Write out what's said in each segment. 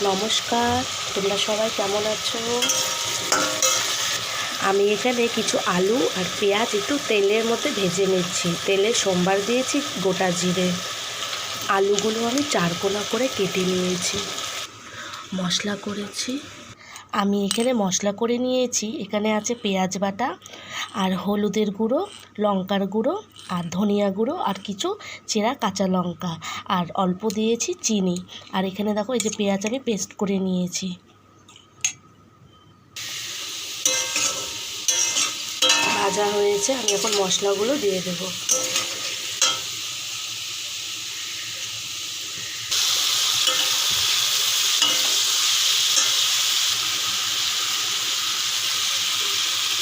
নমস্কার, তোমরা সবাই কেমন আছো? আমি এখানে কিছু আলু আর পেঁয়াজ একটু তেলের মধ্যে ভেজে নিচ্ছি। তেলে সোমবার দিয়েছি গোটা জিরে। আলুগুলো আমি চারকোনা করে কেটে নিয়েছি। মশলা করেছি। আমি এখানে মশলা করে নিয়েছি। এখানে আছে পেঁয়াজ বাটা আর হলুদের গুঁড়ো, লঙ্কার গুঁড়ো আর ধনিয়া গুঁড়ো আর কিছু চেরা কাঁচা লঙ্কা আর অল্প দিয়েছি চিনি। আর এখানে দেখো এই যে পেঁয়াজ আমি পেস্ট করে নিয়েছি। ভাজা হয়েছে, আমি এখন মশলাগুলো দিয়ে দেবো।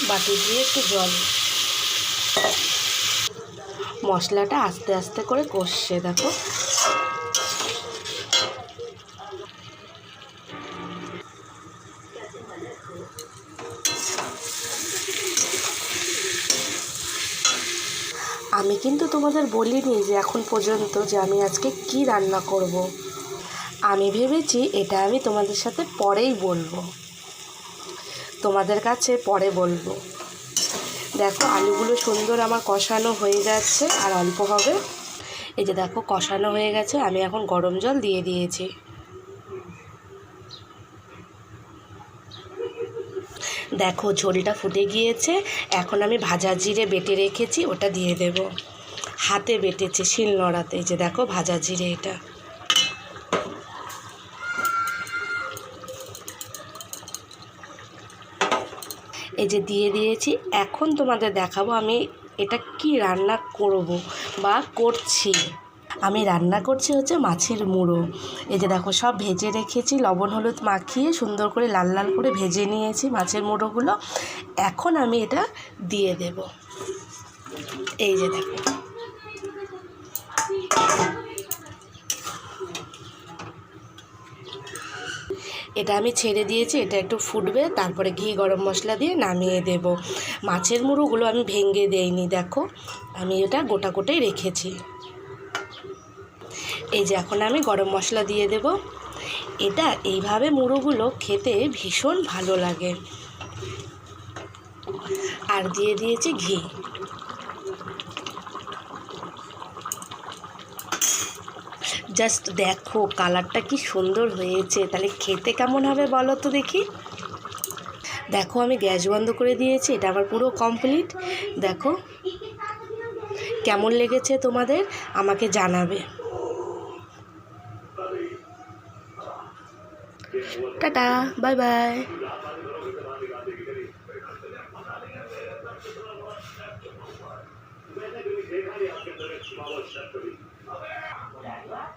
বাটি দিয়ে একটু জল। মশলাটা আস্তে আস্তে করে কষছে, দেখো। আমি কিন্তু তোমাদের বলিনি যে এখন পর্যন্ত যে আমি আজকে কি রান্না করব। আমি ভেবেছি এটা আমি তোমাদের সাথে পরেই বলব। তোমাদের কাছে পরে বলব। দেখো, আলুগুলো সুন্দর আমার কষানো হয়ে যাচ্ছে আর অল্প হবে। এই যে দেখো, কষানো হয়ে গেছে, আমি এখন গরম জল দিয়ে দিয়েছি। দেখো, ঝোলটা ফুটে গিয়েছে, এখন আমি ভাজা জিরে বেটে রেখেছি, ওটা দিয়ে দেব। হাতে বেটেছে, শিল নড়াতে, এই যে দেখো, ভাজা জিরে এটা। এই যে দিয়ে দিয়েছি, এখন তোমাদের দেখাবো আমি এটা কি রান্না করব বা করছি। আমি রান্না করছি হচ্ছে মাছের মুড়ো। এই যে দেখো, সব ভেজে রেখেছি, লবণ, হলুদ মাখিয়ে সুন্দর করে লাল লাল করে ভেজে নিয়েছি মাছের মুড়োগুলো। এখন আমি এটা দিয়ে দেব। এই যে দেখো। এটা আমি ছেড়ে দিয়েছি, এটা একটু ফুটবে, তারপরে ঘি গরম মশলা দিয়ে নামিয়ে দেব। মাছের মুড়োগুলো আমি ভেঙে দেইনি, দেখো। আমি এটা গোটা গোটাই রেখেছি। এই যে এখন আমি গরম মশলা দিয়ে দেব। এটা এইভাবে মুড়োগুলো খেতে ভীষণ ভালো লাগে। আর দিয়ে দিয়েছি ঘি। জাস্ট দেখো কালারটা কি সুন্দর হয়েছে। তাহলে খেতে কেমন হবে বলো তো দেখি। দেখো, আমি গ্যাস বন্ধ করে দিয়েছি, এটা আমার পুরো কমপ্লিট দেখো, কেমন লেগেছে তোমাদের? আমাকে জানাবে। Tata bye bye Cô già quá.